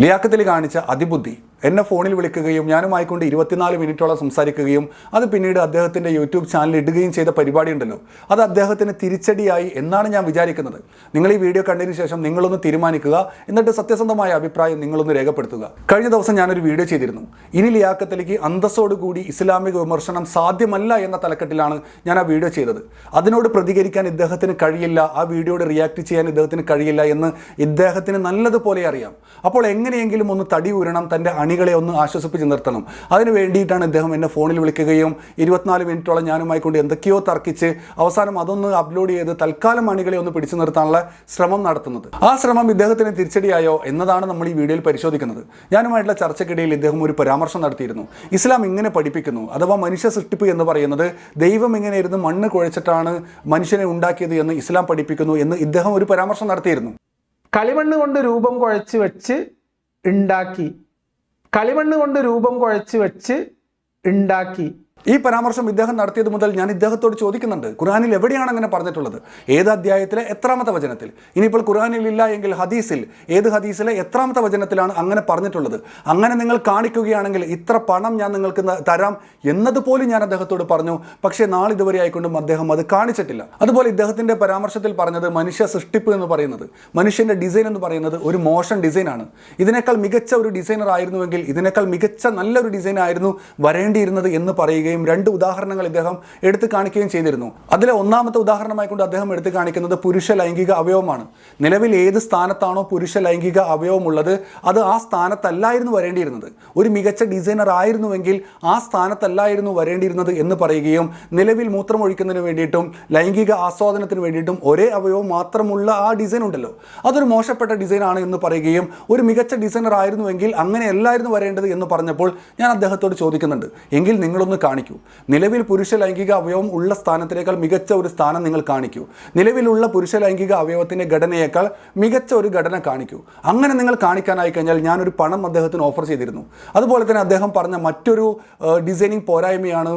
ലിയാക്കത്തിൽ കാണിച്ച അതിബുദ്ധി എന്നെ ഫോണിൽ വിളിക്കുകയും ഞാനുമായിക്കൊണ്ട് ഇരുപത്തിനാല് മിനിറ്റോളം സംസാരിക്കുകയും അത് പിന്നീട് അദ്ദേഹത്തിന്റെ യൂട്യൂബ് ചാനൽ ഇടുകയും ചെയ്ത പരിപാടി ഉണ്ടല്ലോ. അത് അദ്ദേഹത്തിന് തിരിച്ചടിയായി എന്നാണ് ഞാൻ വിചാരിക്കുന്നത്. നിങ്ങൾ ഈ വീഡിയോ കണ്ടതിന് ശേഷം നിങ്ങളൊന്ന് തീരുമാനിക്കുക. എന്നിട്ട് സത്യസന്ധമായ അഭിപ്രായം നിങ്ങളൊന്ന് രേഖപ്പെടുത്തുക. കഴിഞ്ഞ ദിവസം ഞാനൊരു വീഡിയോ ചെയ്തിരുന്നു. ഇനി ലിയാക്കത്തിലേക്ക് അന്തസ്സോടുകൂടി ഇസ്ലാമിക വിമർശനം സാധ്യമല്ല എന്ന തലക്കെട്ടിലാണ് ഞാൻ ആ വീഡിയോ ചെയ്തത്. അതിനോട് പ്രതികരിക്കാൻ ഇദ്ദേഹത്തിന് കഴിയില്ല. ആ വീഡിയോയോട് റിയാക്ട് ചെയ്യാൻ ഇദ്ദേഹത്തിന് കഴിയില്ല എന്ന് ഇദ്ദേഹത്തിന് നല്ലതുപോലെ അറിയാം. അപ്പോൾ എങ്ങനെയെങ്കിലും ഒന്ന് തടി ഊരണം തന്റെ അണികളെ ഒന്ന് ആശ്വസിപ്പിച്ച് നിർത്തണം. അതിന് വേണ്ടിയിട്ടാണ് ഇദ്ദേഹം എന്നെ ഫോണിൽ വിളിക്കുകയും ഇരുപത്തിനാല് മിനിറ്റോളം ഞാനുമായി കൊണ്ട് എന്തൊക്കെയോ തർക്കിച്ച് അവസാനം അതൊന്ന് അപ്ലോഡ് ചെയ്ത് തൽക്കാലം അണികളെ ഒന്ന് പിടിച്ചു നിർത്താനുള്ള ശ്രമം നടത്തുന്നത്. ആ ശ്രമം ഇദ്ദേഹത്തിന് തിരിച്ചടിയായോ എന്നതാണ് നമ്മൾ ഈ വീഡിയോയിൽ പരിശോധിക്കുന്നത്. ഞാനുമായിട്ടുള്ള ചർച്ചയ്ക്കിടയിൽ ഇദ്ദേഹം ഒരു പരാമർശം നടത്തിയിരുന്നു. ഇസ്ലാം ഇങ്ങനെ പഠിപ്പിക്കുന്നു. അഥവാ മനുഷ്യ സൃഷ്ടിപ്പ് എന്ന് പറയുന്നത് ദൈവം ഇങ്ങനെ ഇരുന്ന് മണ്ണ് കുഴച്ചിട്ടാണ് മനുഷ്യനെ ഉണ്ടാക്കിയത് എന്ന് ഇസ്ലാം പഠിപ്പിക്കുന്നു എന്ന് ഇദ്ദേഹം ഒരു പരാമർശം നടത്തിയിരുന്നു. കളിമണ്ണ് കൊണ്ട് രൂപം കുഴച്ച് വെച്ച് ഉണ്ടാക്കി. കളിമണ്ണ് കൊണ്ട് രൂപം കുഴച്ച് വെച്ച് ഉണ്ടാക്കി. ഈ പരാമർശം ഇദ്ദേഹം നടത്തിയത് മുതൽ ഞാൻ ഇദ്ദേഹത്തോട് ചോദിക്കുന്നുണ്ട്. ഖുറാനിൽ എവിടെയാണ് അങ്ങനെ പറഞ്ഞിട്ടുള്ളത്? ഏത് അധ്യായത്തിലെ എത്രാമത്തെ വചനത്തിൽ? ഇനിയിപ്പോൾ ഖുറാനിൽ ഇല്ല എങ്കിൽ ഹദീസിൽ ഏത് ഹദീസിലെ എത്രാമത്തെ വചനത്തിലാണ് അങ്ങനെ പറഞ്ഞിട്ടുള്ളത്? അങ്ങനെ നിങ്ങൾ കാണിക്കുകയാണെങ്കിൽ ഇത്ര പണം ഞാൻ നിങ്ങൾക്ക് തരാം എന്നതുപോലും ഞാൻ അദ്ദേഹത്തോട് പറഞ്ഞു. പക്ഷേ നാളിതുവരെ ആയിക്കൊണ്ടും അദ്ദേഹം അത് കാണിച്ചിട്ടില്ല. അതുപോലെ ഇദ്ദേഹത്തിന്റെ പരാമർശത്തിൽ പറഞ്ഞത് മനുഷ്യ സൃഷ്ടിപ്പ് എന്ന് പറയുന്നത് മനുഷ്യന്റെ ഡിസൈൻ എന്ന് പറയുന്നത് ഒരു മോശം ഡിസൈനാണ് ഇതിനേക്കാൾ മികച്ച ഒരു ഡിസൈനർ ആയിരുന്നുവെങ്കിൽ ഇതിനേക്കാൾ മികച്ച നല്ലൊരു ഡിസൈൻ ആയിരുന്നു വരേണ്ടിയിരുന്നത് എന്ന് പറയുകയും രണ്ട് ഉദാഹരണങ്ങൾ ഇദ്ദേഹം എടുത്തു കാണിക്കുകയും ചെയ്തിരുന്നു. അതിലെ ഒന്നാമത്തെ ഉദാഹരണമായി കൊണ്ട് അദ്ദേഹം എടുത്തു കാണിക്കുന്നത് പുരുഷ ലൈംഗിക അവയവമാണ്. നിലവിൽ ഏത് സ്ഥാനത്താണോ പുരുഷ ലൈംഗിക അവയവമുള്ളത് അത് ആ സ്ഥാനത്തല്ലായിരുന്നു വരേണ്ടിയിരുന്നത്. ഒരു മികച്ച ഡിസൈനർ ആയിരുന്നുവെങ്കിൽ ആ സ്ഥാനത്തല്ലായിരുന്നു വരേണ്ടിയിരുന്നത് എന്ന് പറയുകയും നിലവിൽ മൂത്രമൊഴിക്കുന്നതിന് വേണ്ടിയിട്ടും ലൈംഗിക ആസ്വാദനത്തിന് വേണ്ടിയിട്ടും ഒരേ അവയവം മാത്രമുള്ള ആ ഡിസൈൻ ഉണ്ടല്ലോ. അതൊരു മോശപ്പെട്ട ഡിസൈൻ ആണ് എന്ന് പറയുകയും ഒരു മികച്ച ഡിസൈനർ ആയിരുന്നുവെങ്കിൽ അങ്ങനെയല്ലായിരുന്നു വരേണ്ടത് എന്ന് പറഞ്ഞപ്പോൾ ഞാൻ അദ്ദേഹത്തോട് ചോദിക്കുന്നുണ്ട്. എങ്കിൽ നിങ്ങളൊന്ന് കാണിക്കൂ. നിലവിൽ പുരുഷ ലൈംഗിക അവയവം ഉള്ള സ്ഥാനത്തിനേക്കാൾ മികച്ച ഒരു സ്ഥാനം നിങ്ങൾ കാണിക്കൂ. നിലവിലുള്ള പുരുഷ ലൈംഗിക അവയവത്തിന്റെ ഘടനയേക്കാൾ മികച്ച ഒരു ഘടന കാണിക്കൂ. അങ്ങനെ നിങ്ങൾ കാണിക്കാനായി കഴിഞ്ഞാൽ ഞാനൊരു പണം അദ്ദേഹത്തിന് ഓഫർ ചെയ്തിരുന്നു. അതുപോലെ തന്നെ അദ്ദേഹം പറഞ്ഞ മറ്റൊരു ഡിസൈനിങ് പോരായ്മയാണ്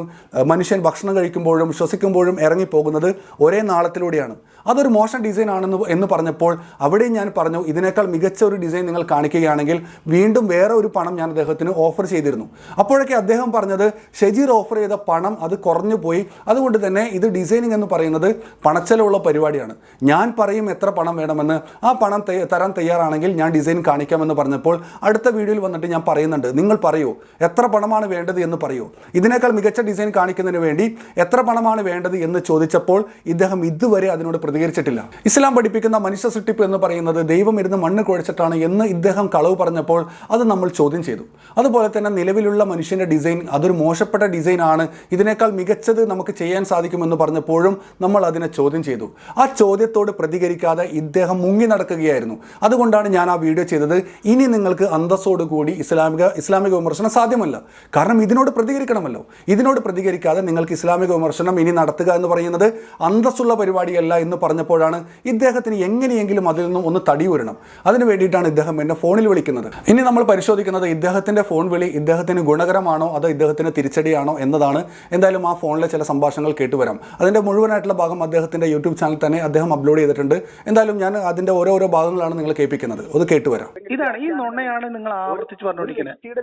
മനുഷ്യൻ ഭക്ഷണം കഴിക്കുമ്പോഴും ശ്വസിക്കുമ്പോഴും ഇറങ്ങിപ്പോകുന്നത് ഒരേ നാളത്തിലൂടെയാണ്. അതൊരു മോശം ഡിസൈൻ ആണെന്ന് എന്ന് പറഞ്ഞപ്പോൾ അവിടെയും ഞാൻ പറഞ്ഞു ഇതിനേക്കാൾ മികച്ച ഒരു ഡിസൈൻ നിങ്ങൾ കാണിക്കുകയാണെങ്കിൽ വീണ്ടും വേറെ ഒരു പണം ഞാൻ അദ്ദേഹത്തിന് ഓഫർ ചെയ്തിരുന്നു. അപ്പോഴൊക്കെ അദ്ദേഹം പറഞ്ഞത് ഷെജീർ ഓഫർ ചെയ്ത പണം അത് കുറഞ്ഞു പോയി. അതുകൊണ്ട് തന്നെ ഇത് ഡിസൈനിങ് എന്ന് പറയുന്നത് പണച്ചെലവുള്ള പരിപാടിയാണ്. ഞാൻ പറയും എത്ര പണം വേണമെന്ന്. ആ പണം തരാൻ തയ്യാറാണെങ്കിൽ ഞാൻ ഡിസൈൻ കാണിക്കാമെന്ന് പറഞ്ഞപ്പോൾ അടുത്ത വീഡിയോയിൽ വന്നിട്ട് ഞാൻ പറയുന്നുണ്ട്. നിങ്ങൾ പറയൂ എത്ര പണമാണ് വേണ്ടത് എന്ന് പറയൂ. ഇതിനേക്കാൾ മികച്ച ഡിസൈൻ കാണിക്കുന്നതിന് വേണ്ടി എത്ര പണമാണ് വേണ്ടത് എന്ന് ചോദിച്ചപ്പോൾ ഇദ്ദേഹം ഇതുവരെ അതിനോട് പ്രതികരിച്ചിട്ടില്ല. ഇസ്ലാം പഠിപ്പിക്കുന്ന മനുഷ്യ സൃഷ്ടിപ്പ് എന്ന് പറയുന്നത് ദൈവം ഇരുന്ന് മണ്ണ് കുഴച്ചിട്ടാണ് എന്ന് ഇദ്ദേഹം കളവ് പറഞ്ഞപ്പോൾ അത് നമ്മൾ ചോദ്യം ചെയ്തു. അതുപോലെ തന്നെ നിലവിലുള്ള മനുഷ്യന്റെ ഡിസൈൻ അതൊരു മോശപ്പെട്ട ഡിസൈൻ ആണ്. ഇതിനേക്കാൾ മികച്ചത് നമുക്ക് ചെയ്യാൻ സാധിക്കുമെന്ന് പറഞ്ഞപ്പോഴും നമ്മൾ അതിനെ ചോദ്യം ചെയ്തു. ആ ചോദ്യത്തോട് പ്രതികരിക്കാതെ ഇദ്ദേഹം മുങ്ങി നടക്കുകയായിരുന്നു. അതുകൊണ്ടാണ് ഞാൻ ആ വീഡിയോ ചെയ്തത്. ഇനി നിങ്ങൾക്ക് അന്തസ്സോടുകൂടി ഇസ്ലാമിക ഇസ്ലാമിക വിമർശനം സാധ്യമല്ല. കാരണം ഇതിനോട് പ്രതികരിക്കണമല്ലോ. ഇതിനോട് പ്രതികരിക്കാതെ നിങ്ങൾക്ക് ഇസ്ലാമിക വിമർശനം ഇനി നടത്തുക എന്ന് പറയുന്നത് അന്തസ്സുള്ള പരിപാടിയല്ല എന്ന് പറഞ്ഞപ്പോഴാണ് ഇദ്ദേഹത്തിന് എങ്ങനെയെങ്കിലും അതിൽ നിന്നും ഒന്ന് തടി വരണം അതിന് വേണ്ടിയിട്ടാണ് ഇദ്ദേഹം എന്നെ ഫോണിൽ വിളിക്കുന്നത്. ഇനി നമ്മൾ പരിശോധിക്കുന്നത് ഇദ്ദേഹത്തിന്റെ ഫോൺ വിളി ഇദ്ദേഹത്തിന് ഗുണകരമാണോ അതോ ഇദ്ദേഹത്തിന് തിരിച്ചടിയാണോ എന്നതാണ് എന്തായാലും ആ ഫോണിലെ ചില സംഭാഷണങ്ങൾ കേട്ടുവരാം അതിന്റെ മുഴുവനായിട്ടുള്ള ഭാഗം അദ്ദേഹത്തിന്റെ യൂട്യൂബ് ചാനൽ തന്നെ അദ്ദേഹം അപ്ലോഡ് ചെയ്തിട്ടുണ്ട്. എന്തായാലും ഞാൻ അതിന്റെ ഓരോരോ ഭാഗങ്ങളാണ് നിങ്ങൾ കേൾപ്പിക്കുന്നത്. അത് കേട്ടുവരാം ഇതാണ് ഈ നുണയാണ് നിങ്ങൾ ആവർത്തിച്ച് പറഞ്ഞുകൊണ്ടിരിക്കുന്നത്. വ്യക്തിയുടെ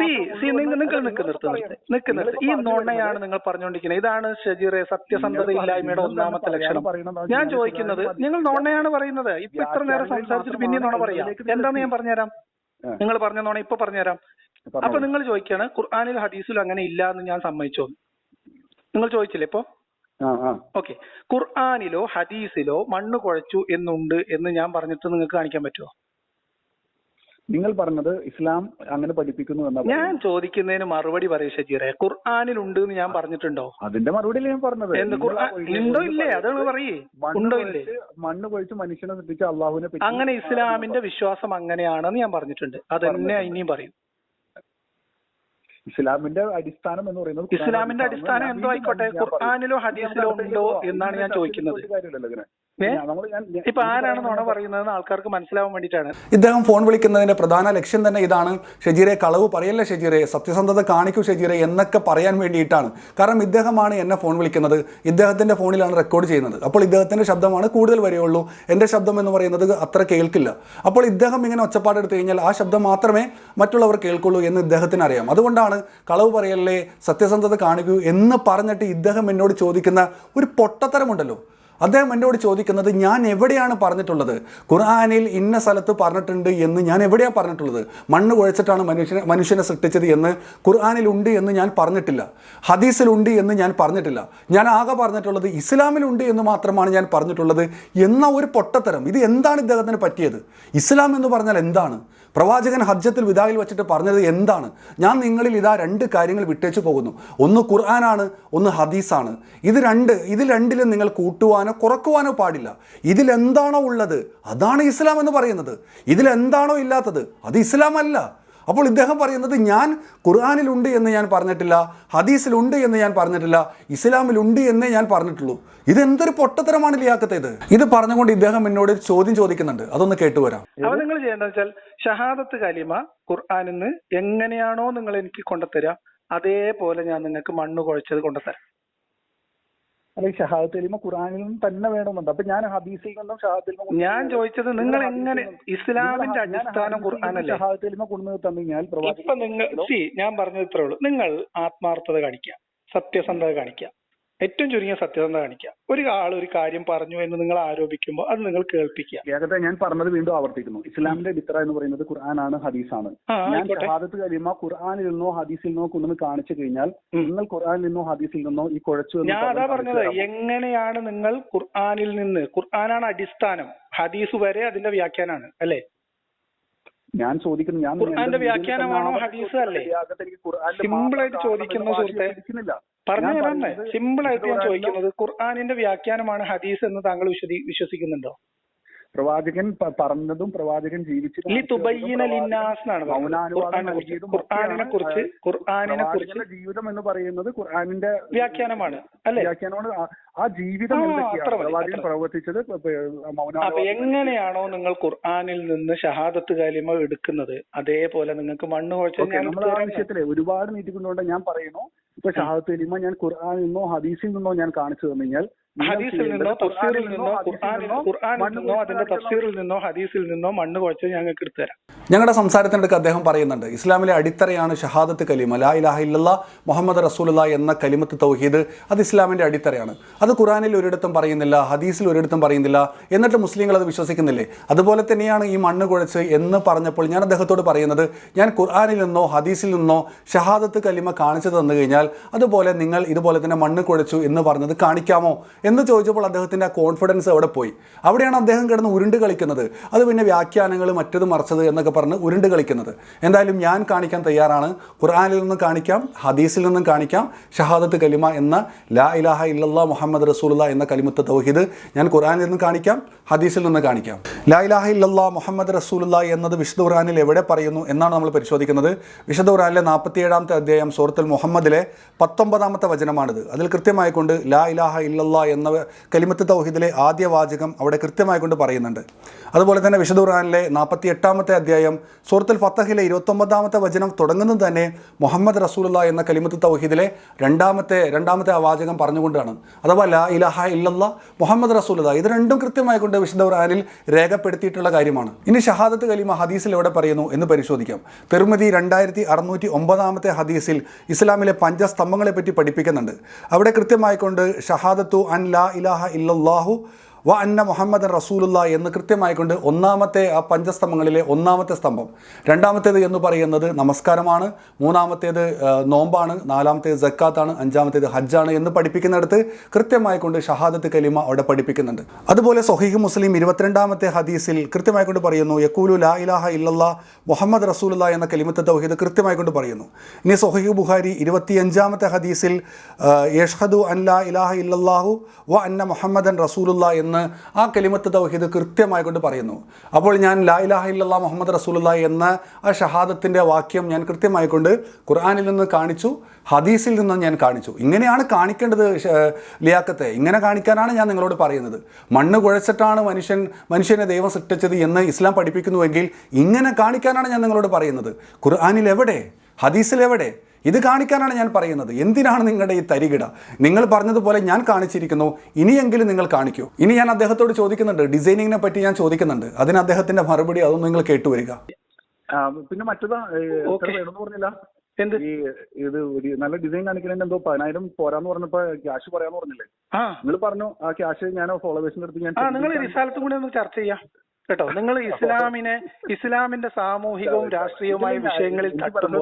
സി സി നിങ്ങൾ നിങ്ങൾ നിൽക്ക് നിർത്ത് നിർത്ത് നിൽക്ക്. ഈ നുണയാണ് നിങ്ങൾ പറഞ്ഞുകൊണ്ടിരിക്കുന്നത്. ഇതാണ് ഷജീറെ സത്യസന്ധത ഇല്ലായ്മയുടെ ഒന്നാമത്തെ ലക്ഷണം. ഞാൻ ചോദിക്കുന്നത് നിങ്ങൾ നോണയാണ് പറയുന്നത്. ഇപ്പൊ ഇത്ര നേരം സംസാരിച്ചിട്ട് പിന്നെ നോണ പറയാം. എന്താന്ന് ഞാൻ പറഞ്ഞുതരാം? നിങ്ങൾ പറഞ്ഞ നോണ ഇപ്പൊ പറഞ്ഞുതരാം. അപ്പൊ നിങ്ങൾ ചോദിക്കാണ് ഖുർആാനിൽ ഹദീസിലും അങ്ങനെ ഇല്ല എന്ന് ഞാൻ സമ്മതിച്ചോ? നിങ്ങൾ ചോദിച്ചില്ലേ ഇപ്പൊ? ഓക്കെ. ഖുർആാനിലോ ഹദീസിലോ മണ്ണ് കുഴച്ചു എന്നുണ്ട് എന്ന് ഞാൻ പറഞ്ഞിട്ട് നിങ്ങൾക്ക് കാണിക്കാൻ പറ്റുമോ നിങ്ങൾ പറഞ്ഞത് ഇസ്ലാം അങ്ങനെ പഠിപ്പിക്കുന്നു എന്നാ ഞാൻ. ചോദിക്കുന്നതിന് മറുപടി പറയൂ ഷജീറെ. ഖുർആാനിൽ ഉണ്ട് എന്ന് ഞാൻ പറഞ്ഞിട്ടുണ്ടോ? അതിന്റെ മറുപടി ഞാൻ പറഞ്ഞത്. ഉണ്ടോ ഇല്ലേ? അതാണ് പറയേ. മണ്ണ് ഉണ്ടോ ഇല്ലേ? മണ്ണ് കുഴിച്ച് മനുഷ്യനെ സൃഷ്ടിച്ച അള്ളാഹുവിനെ അങ്ങനെ ഇസ്ലാമിന്റെ വിശ്വാസം അങ്ങനെയാണെന്ന് ഞാൻ പറഞ്ഞിട്ടുണ്ട്. അത് തന്നെ ഇനിയും പറയും. ഇസ്ലാമിന്റെ അടിസ്ഥാനം എന്ന് പറയുന്നത് ഇസ്ലാമിന്റെ അടിസ്ഥാനം എന്തോ ആയിക്കോട്ടെ? ഖുർആാനിലോ ഹദീസിലോ ഉണ്ടോ എന്നാണ് ഞാൻ ചോദിക്കുന്നത്. ഇപ്പൊ ആരാണ് നുണ പറയുന്നതെന്ന് ആൾക്കാർക്ക് മനസ്സിലാവാൻ വേണ്ടിയിട്ടാണ്. ഇദ്ദേഹം ഫോൺ വിളിക്കുന്നതിന്റെ പ്രധാന ലക്ഷ്യം തന്നെ ഇതാണ്. ഷജീറെ കളവ് പറയല്ലേ ഷജീറെ? സത്യസന്ധത കാണിക്കൂ ഷജീറെ എന്നൊക്കെ പറയാൻ വേണ്ടിയിട്ടാണ്. കാരണം ഇദ്ദേഹമാണ് എന്നെ ഫോൺ വിളിക്കുന്നത്. ഇദ്ദേഹത്തിന്റെ ഫോണിലാണ് റെക്കോർഡ് ചെയ്യുന്നത്. അപ്പോൾ ഇദ്ദേഹത്തിന്റെ ശബ്ദമാണ് കൂടുതൽ വരെയുള്ളൂ. എന്റെ ശബ്ദം എന്ന് പറയുന്നത് അത്ര കേൾക്കില്ല. അപ്പോൾ ഇദ്ദേഹം ഇങ്ങനെ ഒച്ചപ്പാടെടുത്തു കഴിഞ്ഞാൽ ആ ശബ്ദം മാത്രമേ മറ്റുള്ളവർ കേൾക്കുള്ളൂ എന്ന് ഇദ്ദേഹത്തിന് അറിയാം. അതുകൊണ്ടാണ് കളവ് പറയല്ലേ സത്യസന്ധത കാണിക്കൂ എന്ന് പറഞ്ഞിട്ട് ഇദ്ദേഹം എന്നോട് ചോദിക്കുന്ന ഒരു പൊട്ടത്തരമുണ്ടല്ലോ. അദ്ദേഹം എന്നോട് ചോദിക്കുന്നത് ഞാൻ എവിടെയാണ് പറഞ്ഞിട്ടുള്ളത്? ഖുർആാനിൽ ഇന്ന സ്ഥലത്ത് പറഞ്ഞിട്ടുണ്ട് എന്ന് ഞാൻ എവിടെയാണ് പറഞ്ഞിട്ടുള്ളത്? മണ്ണ് കുഴച്ചിട്ടാണ് മനുഷ്യനെ മനുഷ്യനെ സൃഷ്ടിച്ചത് എന്ന് ഖുർആാനിൽ ഉണ്ട് എന്ന് ഞാൻ പറഞ്ഞിട്ടില്ല. ഹദീസിലുണ്ട് എന്ന് ഞാൻ പറഞ്ഞിട്ടില്ല. ഞാൻ ആകെ പറഞ്ഞിട്ടുള്ളത് ഇസ്ലാമിലുണ്ട് എന്ന് മാത്രമാണ് ഞാൻ പറഞ്ഞിട്ടുള്ളത് എന്ന ഒരു പൊട്ടത്തരം. ഇത് എന്താണ് ഇദ്ദേഹത്തിന് പറ്റിയത്? ഇസ്ലാം എന്ന് പറഞ്ഞാൽ എന്താണ്? പ്രവാചകൻ ഹജ്ജത്തിൽ വിദായിൽ വെച്ചിട്ട് പറഞ്ഞത് എന്താണ്? ഞാൻ നിങ്ങളിൽ ഇതാ രണ്ട് കാര്യങ്ങൾ വിട്ടേച്ചു പോകുന്നു. ഒന്ന് ഖുർആനാണ് ഒന്ന് ഹദീസാണ്. ഇത് രണ്ട് ഇതിൽ രണ്ടിലും നിങ്ങൾ കൂട്ടുവാനോ കുറക്കുവാനോ പാടില്ല. ഇതിലെന്താണോ ഉള്ളത്? അതാണ് ഇസ്ലാം എന്ന് പറയുന്നത്. ഇതിലെന്താണോ ഇല്ലാത്തത്? അത് ഇസ്ലാം അല്ല. അപ്പോൾ ഇദ്ദേഹം പറയുന്നത് ഞാൻ ഖുർആാനിലുണ്ട് എന്ന് ഞാൻ പറഞ്ഞിട്ടില്ല ഹദീസിലുണ്ട് എന്ന് ഞാൻ പറഞ്ഞിട്ടില്ല ഇസ്ലാമിലുണ്ട് എന്നേ ഞാൻ പറഞ്ഞിട്ടുള്ളൂ. ഇതെന്തൊരു പൊട്ടത്തരമാണ് ലിയാക്കത്ത് ഇത്? ഇത് പറഞ്ഞുകൊണ്ട് ഇദ്ദേഹം എന്നോട് ചോദ്യം ചോദിക്കുന്നുണ്ട്. അതൊന്ന് കേട്ടുവരാം അപ്പൊ നിങ്ങൾ ചെയ്യേണ്ടത് വെച്ചാൽ ഷഹാദത്ത് കലിമ ഖുർആാനിന്ന് എങ്ങനെയാണോ നിങ്ങൾ എനിക്ക് കൊണ്ടുത്തരാം അതേപോലെ ഞാൻ നിങ്ങൾക്ക് മണ്ണ് കുഴച്ചത് കൊണ്ടുതരാം അല്ല ഈ ഷഹാദത്ത് കലിമ ഖുറാനിൽ നിന്നും തന്നെ വേണമെന്നുണ്ട്. അപ്പൊ ഞാൻ ഹദീസിൽ നിന്നും ഷഹാദത്തിൽ ഞാൻ ചോദിച്ചത് നിങ്ങൾ എങ്ങനെ ഇസ്ലാമിന്റെ അടിസ്ഥാനം ഖുർആാനല്ലേ? ഷഹാദത്ത് കലിമ കൊണ്ടുവന്ന് തന്നു കഴിഞ്ഞാൽ ഇപ്പൊ നിങ്ങൾ സി ഞാൻ പറഞ്ഞത് ഇത്രേ ഉള്ളൂ. നിങ്ങൾ ആത്മാർത്ഥത കാണിക്കുക. സത്യസന്ധത കാണിക്കുക. ഏറ്റവും ചുരുങ്ങിയ സത്യസന്ധത കാണിക്കുക? ഒരു ആൾ ഒരു കാര്യം പറഞ്ഞു എന്ന് നിങ്ങൾ ആരോപിക്കുമ്പോൾ അത് നിങ്ങൾ കേൾപ്പിക്കുക. ഏകദേശം ഞാൻ പറഞ്ഞത് വീണ്ടും ആവർത്തിക്കുന്നു. ഇസ്ലാമിന്റെ ബിത്ര എന്ന് പറയുന്നത് ഖുർആനാണ് ഹദീസാണ്. ഞാൻ ഷഹാദത്ത് കലിമ ഖുർആനിൽ നിന്നോ ഹദീസിൽ നിന്നോ കൊണ്ടുവന്ന് കാണിച്ചു കഴിഞ്ഞാൽ നിങ്ങൾ ഖുർആനിൽ നിന്നോ ഹദീസിൽ നിന്നോ ഈ കുഴച്ചു ഞാൻ അതാ പറഞ്ഞ് പറഞ്ഞത് എങ്ങനെയാണ് നിങ്ങൾ ഖുർആനിൽ നിന്ന് ഖുർആനാണ് അടിസ്ഥാനം ഹദീസ് വരെ അതിന്റെ വ്യാഖ്യാനാണ് അല്ലേ? ഞാൻ ചോദിക്കുന്നു ഞാൻ ഖുർആന്റെ വ്യാഖ്യാനമാണോ ഹദീസ് അല്ലേ? Simple ആയിട്ട് ചോദിക്കുന്ന സുഹൃത്തെ. പറഞ്ഞു തരാമേ സിമ്പിൾ ആയിട്ട് ഞാൻ ചോദിക്കുന്നത് ഖുർആനിന്റെ വ്യാഖ്യാനമാണ് ഹദീസ് എന്ന് താങ്കൾ വിശ്വസിക്കുന്നുണ്ടോ പ്രവാചകൻ പറഞ്ഞതും പ്രവാചകൻ ജീവിച്ചതും കുറിച്ച് ഖുർആാനിനെ കുറിച്ച് ഖുർആാനിനെ കുറിച്ച് ജീവിതം എന്ന് പറയുന്നത് ഖുർആാനിന്റെ വ്യാഖ്യാനമാണ് അല്ലേ? വ്യാഖ്യാനമാണ്. ആ- ജീവിതം പ്രവാചകൻ. പ്രവർത്തിച്ചത് എങ്ങനെയാണോ നിങ്ങൾ ഖുർആാനിൽ നിന്ന് ഷഹാദത്ത് കാലിമ എടുക്കുന്നത്? അതേപോലെ നിങ്ങൾക്ക് മണ്ണ് നമ്മൾ ആ. വിഷയത്തിലെ ഒരുപാട് നീട്ടിക്കൊണ്ടുകൊണ്ട് ഞാൻ പറയുന്നു. ഇപ്പൊ ഷഹാദത്ത് കലിമ ഞാൻ ഖുർആാനിൽ നിന്നോ ഹദീസിൽ നിന്നോ ഞാൻ കാണിച്ചു തന്നു കഴിഞ്ഞാൽ ഹദീസിൽ നിന്നോ തഫ്സീറിൽ നിന്നോ ഖുർആനിൽ നിന്നോ ഖുർആനിൽ നിന്നോ അതിന്റെ തഫ്സീറിൽ നിന്നോ ഹദീസിൽ നിന്നോ മണ്ണ് കുഴച്ച് ഞങ്ങൾക്ക് എടുത്തുതരാം ഞങ്ങളുടെ സംസാരത്തിനിടയ്ക്ക് അദ്ദേഹം പറയുന്നുണ്ട് ഇസ്ലാമിലെ അടിത്തറയാണ് ഷഹാദത്ത് കലിമ ലാ ഇലാഹ ഇല്ലല്ലാ മുഹമ്മദ് റസൂലുള്ള എന്ന കലിമത്ത് തൗഹീദ് അത് ഇസ്ലാമിന്റെ അടിത്തറയാണ്. അത് ഖുറാനിൽ ഒരിടത്തും പറയുന്നില്ല ഹദീസിൽ ഒരിടത്തും പറയുന്നില്ല എന്നിട്ട് മുസ്ലിങ്ങൾ അത് വിശ്വസിക്കുന്നില്ലേ? അതുപോലെ തന്നെയാണ് ഈ മണ്ണ് കുഴച്ച് എന്ന് പറഞ്ഞപ്പോൾ ഞാൻ അദ്ദേഹത്തോട് പറയുന്നത് ഞാൻ ഖുർആനിൽ നിന്നോ ഹദീസിൽ നിന്നോ ഷഹാദത്ത് കലിമ കാണിച്ചു തന്നു കഴിഞ്ഞാൽ അതുപോലെ നിങ്ങൾ ഇതുപോലെ തന്നെ മണ്ണ് കുഴച്ചു എന്ന് പറഞ്ഞത് കാണിക്കാമോ? എന്ന് ചോദിച്ചപ്പോൾ അദ്ദേഹത്തിന്റെ ആ കോൺഫിഡൻസ് അവിടെ പോയി. അവിടെയാണ് അദ്ദേഹം കിടന്ന് ഉരുണ്ട് കളിക്കുന്നത്. അത് പിന്നെ വ്യാഖ്യാനങ്ങൾ മറ്റത് മറിച്ചത് എന്നൊക്കെ പറഞ്ഞ് ഉരുണ്ട് കളിക്കുന്നത്. എന്തായാലും ഞാൻ കാണിക്കാൻ തയ്യാറാണ്. ഖുർആാനിൽ നിന്നും കാണിക്കാം ഹദീസിൽ നിന്നും കാണിക്കാം. ഷഹാദത്ത് കലിമ എന്ന ലാ ഇലാഹ ഇല്ലല്ലാ മുഹമ്മദ് റസൂലുള്ള എന്ന കലിമത്ത് തൗഹീദ് ഞാൻ ഖുർആനിൽ നിന്ന് കാണിക്കാം ഹദീസിൽ നിന്ന് കാണിക്കാം. ലാ ഇലാഹ ഇല്ലല്ലാ മുഹമ്മദ് റസൂലുള്ള എന്നത് വിശുദ്ധ ഖുറാനിൽ എവിടെ പറയുന്നു എന്നാണ് നമ്മൾ പരിശോധിക്കുന്നത്. വിശുദ്ധ ഖുർആനിലെ നാൽപ്പത്തിയേഴാമത്തെ അധ്യായം സൂറത്തുൽ മുഹമ്മദിലെ പത്തൊമ്പതാമത്തെ വചനമാണിത്. അതിൽ കൃത്യമായിക്കൊണ്ട് ലാ ഇലാഹ ഇല്ലല്ലാ എന്ന കലിമത്ത് തൗഹീദിലെ ആദ്യ വാചകം അവിടെ കൃത്യമായിക്കൊണ്ട് പറയുന്നുണ്ട്. അതുപോലെ തന്നെ വിശുദ്ധ ഖുറാനിലെ നാൽപ്പത്തി എട്ടാമത്തെ അധ്യായം സൂറത്തുൽ ഫത്തഹിലെ ഇരുപത്തൊമ്പതാമത്തെ വചനം തുടങ്ങുന്നത് തന്നെ മുഹമ്മദ് റസൂലുള്ള എന്ന കലിമത്ത് തൗഹീദിലെ രണ്ടാമത്തെ രണ്ടാമത്തെ ആ വാചകം പറഞ്ഞുകൊണ്ടാണ്. അഥവാ ലാ ഇലാഹ ഇല്ലല്ലാ മുഹമ്മദ് റസൂലുള്ള ഇത് രണ്ടും കൃത്യമായിക്കൊണ്ട് വിശുദ്ധ ഖുർആനിൽ രേഖപ്പെടുത്തിയിട്ടുള്ള കാര്യമാണ്. ഇനി ഷഹാദത്ത് കലിമ ഹദീസിൽ എവിടെ പറയുന്നു എന്ന് പരിശോധിക്കാം. തിരുമതി രണ്ടായിരത്തി അറുന്നൂറ്റി ഒമ്പതാമത്തെ ഹദീസിൽ ഇസ്ലാമിലെ പഞ്ചസ്തംഭങ്ങളെ പറ്റി പഠിപ്പിക്കുന്നുണ്ട്. അവിടെ കൃത്യമായിക്കൊണ്ട് ഷഹാദത്തു അൻ ലാ ഇലാഹ ഇല്ലല്ലാഹു വ അന്ന മുഹമ്മദ് റസൂലുള്ള എന്ന് കൃത്യമായിക്കൊണ്ട് ഒന്നാമത്തെ ആ പഞ്ചസ്തംഭങ്ങളിലെ ഒന്നാമത്തെ സ്തംഭം. രണ്ടാമത്തേത് എന്ന് പറയുന്നത് നമസ്കാരമാണ്. മൂന്നാമത്തേത് നോമ്പാണ്. നാലാമത്തേത് ജക്കാത്താണ് അഞ്ചാമത്തേത് ഹജ്ജാണ് എന്ന് പഠിപ്പിക്കുന്നിടത്ത് കൃത്യമായിക്കൊണ്ട് ഷഹാദത്ത് കലിമ അവിടെ പഠിപ്പിക്കുന്നുണ്ട്. അതുപോലെ സൊഹീഹ് മുസ്ലിം ഇരുപത്തിരണ്ടാമത്തെ ഹദീസിൽ കൃത്യമായിക്കൊണ്ട് പറയുന്നു യക്കൂലു ലാ ഇലാഹ ഇല്ലല്ലാ മുഹമ്മദ് റസൂലുള്ള എന്ന കലിമത്തെ തൗഹീദ് കൃത്യമായിക്കൊണ്ട് പറയുന്നു. ഇനി സൊഹീഹ് ബുഹാരി ഇരുപത്തിയഞ്ചാമത്തെ ഹദീസിൽ യഷ്ഹദു അൻ ലാ ഇലാഹ ഇല്ലല്ലാഹു വ അന്ന മുഹമ്മദൻ റസൂലുള്ള എന്ന് എന്ന് ആ കലിമത്ത് തൗഹീദ് കൃത്യമായി കൊണ്ട് പറയുന്നു. അപ്പോൾ ഞാൻ ലാ ഇലാഹ മുഹമ്മദ് റസൂലുള്ള എന്ന ആ ഷഹാദത്തിന്റെ വാക്യം ഞാൻ കൃത്യമായി കൊണ്ട് ഖുർആനിൽ നിന്ന് കാണിച്ചു ഹദീസിൽ നിന്ന് ഞാൻ കാണിച്ചു. ഇങ്ങനെയാണ് കാണിക്കേണ്ടത് ലിയാക്കത്തെ ഇങ്ങനെ കാണിക്കാനാണ് ഞാൻ നിങ്ങളോട് പറയുന്നത്. മണ്ണ് കുഴച്ചിട്ടാണ് മനുഷ്യൻ മനുഷ്യനെ ദൈവം സൃഷ്ടിച്ചത് എന്ന് ഇസ്ലാം പഠിപ്പിക്കുന്നുവെങ്കിൽ ഇങ്ങനെ കാണിക്കാനാണ് ഞാൻ നിങ്ങളോട് പറയുന്നത്. ഖുർആാനിൽ എവിടെ ഹദീസിൽ എവിടെ ഇത് കാണിക്കാനാണ് ഞാൻ പറയുന്നത്. എന്തിനാണ് നിങ്ങളുടെ ഈ തരികിട? നിങ്ങൾ പറഞ്ഞതുപോലെ ഞാൻ കാണിച്ചിരിക്കുന്നു. ഇനിയെങ്കിലും നിങ്ങൾ കാണിക്കൂ. ഇനി ഞാൻ അദ്ദേഹത്തോട് ചോദിക്കുന്നുണ്ട്. ഡിസൈനിങ്ങിനെ പറ്റി ഞാൻ ചോദിക്കുന്നുണ്ട്. അതിന് അദ്ദേഹത്തിന്റെ മറുപടി അതൊന്നും നിങ്ങൾ കേട്ടുവരിക വരിക. പിന്നെ മറ്റേതാ പറഞ്ഞില്ല? എന്ത്? ഈ ഇത് ഒരു നല്ല ഡിസൈൻ കാണിക്കുന്നതിന് എന്തോ പതിനായിരം പോരാന്ന് പറഞ്ഞപ്പോ ക്യാഷ് പറയാന്ന് പറഞ്ഞില്ലേ? ആ. നിങ്ങൾ പറഞ്ഞു ആ ക്യാഷ് ഞാൻ ഫോളോവേഴ്സിന്റെ അടുത്ത് ഞാൻ ആ നിങ്ങൾ റിസാലത്തും കൂടി ഒന്ന് ചർച്ച ചെയ്യാം. കേട്ടോ? നിങ്ങൾ ഇസ്ലാമിനെ ഇസ്ലാമിന്റെ സാമൂഹികവും രാഷ്ട്രീയവുമായ വിഷയങ്ങളിൽ തട്ടുമ്പോ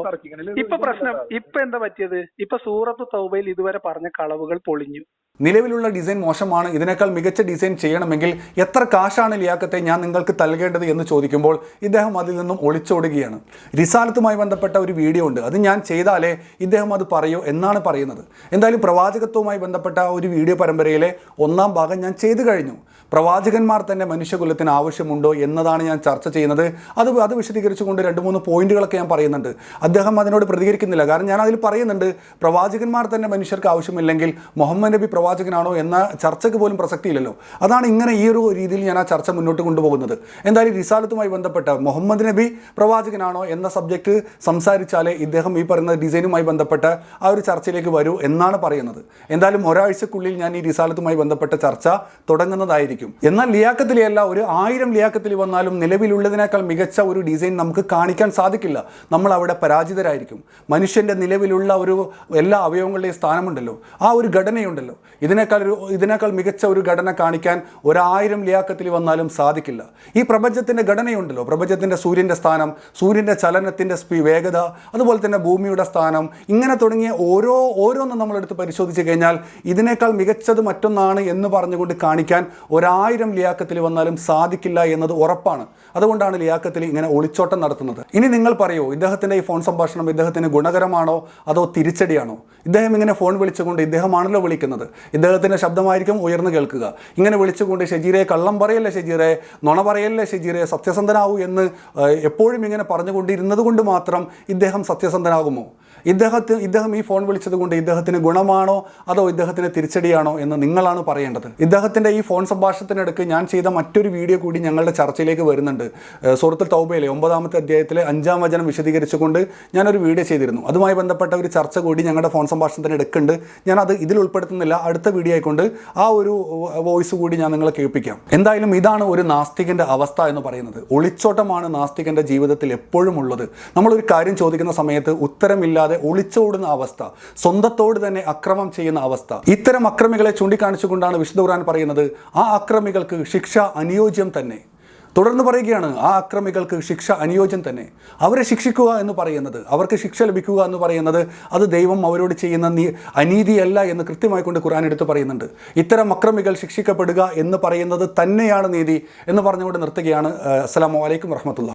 ഇപ്പൊ പ്രശ്നം ഇപ്പൊ എന്താ പറ്റിയത്? ഇപ്പൊ സൂറത്ത് തൗബയിൽ ഇതുവരെ പറഞ്ഞ കളവുകൾ പൊളിഞ്ഞു. നിലവിലുള്ള ഡിസൈൻ മോശമാണ്. ഇതിനേക്കാൾ മികച്ച ഡിസൈൻ ചെയ്യണമെങ്കിൽ എത്ര കാശാണ് ലിയാക്കത്തെ ഞാൻ നിങ്ങൾക്ക് നൽകേണ്ടത് എന്ന് ചോദിക്കുമ്പോൾ ഇദ്ദേഹം അതിൽ നിന്നും ഒളിച്ചോടുകയാണ്. റിസാലത്തുമായി ബന്ധപ്പെട്ട ഒരു വീഡിയോ ഉണ്ട്. അത് ഞാൻ ചെയ്താലേ ഇദ്ദേഹം അത് പറയൂ എന്നാണ് പറയുന്നത്. എന്തായാലും പ്രവാചകത്വവുമായി ബന്ധപ്പെട്ട ഒരു വീഡിയോ പരമ്പരയിലെ ഒന്നാം ഭാഗം ഞാൻ ചെയ്തു കഴിഞ്ഞു. പ്രവാചകന്മാർ തന്നെ മനുഷ്യകുലത്തിന് ആവശ്യമുണ്ടോ എന്നതാണ് ഞാൻ ചർച്ച ചെയ്യുന്നത്. അത് അത് വിശദീകരിച്ചുകൊണ്ട് രണ്ട് മൂന്ന് പോയിന്റുകളൊക്കെ ഞാൻ പറയുന്നുണ്ട്. അദ്ദേഹം അതിനോട് പ്രതികരിക്കുന്നില്ല. കാരണം ഞാൻ അതിൽ പറയുന്നുണ്ട് പ്രവാചകന്മാർ തന്നെ മനുഷ്യർക്ക് ആവശ്യമില്ലെങ്കിൽ മുഹമ്മദ് നബി പ്രവാചകനാണോ എന്ന ചർച്ചയ്ക്ക് പോലും പ്രസക്തിയില്ലല്ലോ. അതാണ് ഇങ്ങനെ ഈ ഒരു രീതിയിൽ ഞാൻ ആ ചർച്ച മുന്നോട്ട് കൊണ്ടുപോകുന്നത്. എന്തായാലും റിസാലത്തുമായി ബന്ധപ്പെട്ട മുഹമ്മദ് നബി പ്രവാചകനാണോ എന്ന സബ്ജക്റ്റ് സംസാരിച്ചാലേ ഇദ്ദേഹം ഈ പറയുന്ന ഡിസൈനുമായി ബന്ധപ്പെട്ട ആ ഒരു ചർച്ചയിലേക്ക് വരൂ എന്നാണ് പറയുന്നത്. എന്തായാലും ഒരാഴ്ചക്കുള്ളിൽ ഞാൻ ഈ റിസാലത്തുമായി ബന്ധപ്പെട്ട ചർച്ച തുടങ്ങുന്നതായിരിക്കും. എന്നാൽ ലിയാക്കത്തിലെയല്ല ഒരു ആയിരം ലിയാക്കത്തിൽ വന്നാലും നിലവിലുള്ളതിനേക്കാൾ മികച്ച ഒരു ഡിസൈൻ നമുക്ക് കാണിക്കാൻ സാധിക്കില്ല. നമ്മൾ അവിടെ പരാജിതരായിരിക്കും. മനുഷ്യന്റെ നിലവിലുള്ള ഒരു എല്ലാ അവയവങ്ങളുടെയും സ്ഥാനമുണ്ടല്ലോ. ആ ഒരു ഘടനയുണ്ടല്ലോ. ഇതിനേക്കാൾ ഒരു ഇതിനേക്കാൾ മികച്ച ഒരു ഘടന കാണിക്കാൻ ഒരായിരം ലിയാക്കത്തിൽ വന്നാലും സാധിക്കില്ല. ഈ പ്രപഞ്ചത്തിന്റെ ഘടനയുണ്ടല്ലോ. പ്രപഞ്ചത്തിന്റെ സൂര്യന്റെ സ്ഥാനം സൂര്യന്റെ ചലനത്തിന്റെ സ്പീ വേഗത അതുപോലെ തന്നെ ഭൂമിയുടെ സ്ഥാനം ഇങ്ങനെ തുടങ്ങിയ ഓരോ ഓരോന്നും നമ്മളെടുത്ത് പരിശോധിച്ച് കഴിഞ്ഞാൽ ഇതിനേക്കാൾ മികച്ചത് മറ്റൊന്നാണ് എന്ന് പറഞ്ഞുകൊണ്ട് കാണിക്കാൻ ഒരായിരം ലിയാക്കത്തിൽ വന്നാലും സാധിക്കില്ല എന്നത് ഉറപ്പാണ്. അതുകൊണ്ടാണ് ലിയാക്കത്തിൽ ഇങ്ങനെ ഒളിച്ചോട്ടം നടത്തുന്നത്. ഇനി നിങ്ങൾ പറയൂ ഇദ്ദേഹത്തിന്റെ ഈ ഫോൺ സംഭാഷണം ഇദ്ദേഹത്തിന് ഗുണകരമാണോ അതോ തിരിച്ചടിയാണോ? ഇദ്ദേഹം ഇങ്ങനെ ഫോൺ വിളിച്ചുകൊണ്ട് ഇദ്ദേഹമാണല്ലോ വിളിക്കുന്നത്. ഇദ്ദേഹത്തിന്റെ ശബ്ദമായിരിക്കും ഉയർന്നു കേൾക്കുക. ഇങ്ങനെ വിളിച്ചുകൊണ്ട് ഷജീറെ കള്ളം പറയല്ലേ ഷജീറെ? നുണ പറയല്ലേ ഷജീറെ? സത്യസന്ധനാവൂ എന്ന് എപ്പോഴും ഇങ്ങനെ പറഞ്ഞുകൊണ്ടിരുന്നത് കൊണ്ട് മാത്രം ഇദ്ദേഹം സത്യസന്ധനാകുമോ? ഇദ്ദേഹത്തിന് ഇദ്ദേഹം ഈ ഫോൺ വിളിച്ചത് കൊണ്ട് ഇദ്ദേഹത്തിന് ഗുണമാണോ അതോ ഇദ്ദേഹത്തിന് തിരിച്ചടിയാണോ എന്ന് നിങ്ങളാണ് പറയേണ്ടത്. ഇദ്ദേഹത്തിന്റെ ഈ ഫോൺ സംഭാഷണത്തിനിടയ്ക്ക് ഞാൻ ചെയ്ത മറ്റൊരു വീഡിയോ കൂടി ഞങ്ങളുടെ ചർച്ചയിലേക്ക് വരുന്നുണ്ട്. സുഹൃത്ത് തൗബയിലെ ഒമ്പതാമത്തെ അധ്യായത്തിലെ അഞ്ചാം വചനം വിശദീകരിച്ചുകൊണ്ട് ഞാനൊരു വീഡിയോ ചെയ്തിരുന്നു. അതുമായി ബന്ധപ്പെട്ട ഒരു ചർച്ച കൂടി ഞങ്ങളുടെ ഫോൺ സംഭാഷണത്തിന് എടുക്കുന്നുണ്ട് ഞാൻ അത് ഇതിൽ ഉൾപ്പെടുത്തുന്നില്ല. അടുത്ത വീഡിയോ ആയിക്കൊണ്ട് ആ ഒരു വോയിസ് കൂടി ഞാൻ നിങ്ങളെ കേൾപ്പിക്കാം. എന്തായാലും ഇതാണ് ഒരു നാസ്തികന്റെ അവസ്ഥ എന്ന് പറയുന്നത്. ഒളിച്ചോട്ടമാണ് നാസ്തികന്റെ ജീവിതത്തിൽ എപ്പോഴും ഉള്ളത്. നമ്മളൊരു കാര്യം ചോദിക്കുന്ന സമയത്ത് ഉത്തരമില്ലാതെ ഒളിച്ചോടുന്ന അവസ്ഥ സ്വന്തത്തോട് തന്നെ അക്രമം ചെയ്യുന്ന അവസ്ഥ. ഇത്തരം അക്രമികളെ ചൂണ്ടിക്കാണിച്ചുകൊണ്ടാണ് വിശുദ്ധ ഖുർആൻ പറയുന്നത് ആ അക്രമികൾക്ക് ശിക്ഷ അനുയോജ്യം തന്നെ. തുടർന്ന് പറയുകയാണ് ആ അക്രമികൾക്ക് ശിക്ഷ അനുയോജ്യം തന്നെ. അവരെ ശിക്ഷിക്കുക എന്ന് പറയുന്നത് അവർക്ക് ശിക്ഷ ലഭിക്കുക എന്ന് പറയുന്നത് അത് ദൈവം അവരോട് ചെയ്യുന്ന നീ അനീതിയല്ല എന്ന് കൃത്യമായി കൊണ്ട് ഖുർആൻ എടുത്ത് പറയുന്നുണ്ട്. ഇത്തരം അക്രമികൾ ശിക്ഷിക്കപ്പെടുക എന്ന് പറയുന്നത് തന്നെയാണ് നീതി എന്ന് പറഞ്ഞുകൊണ്ട് നിർത്തുകയാണ് അസ്സലാമു അലൈക്കും വറഹമത്തുള്ള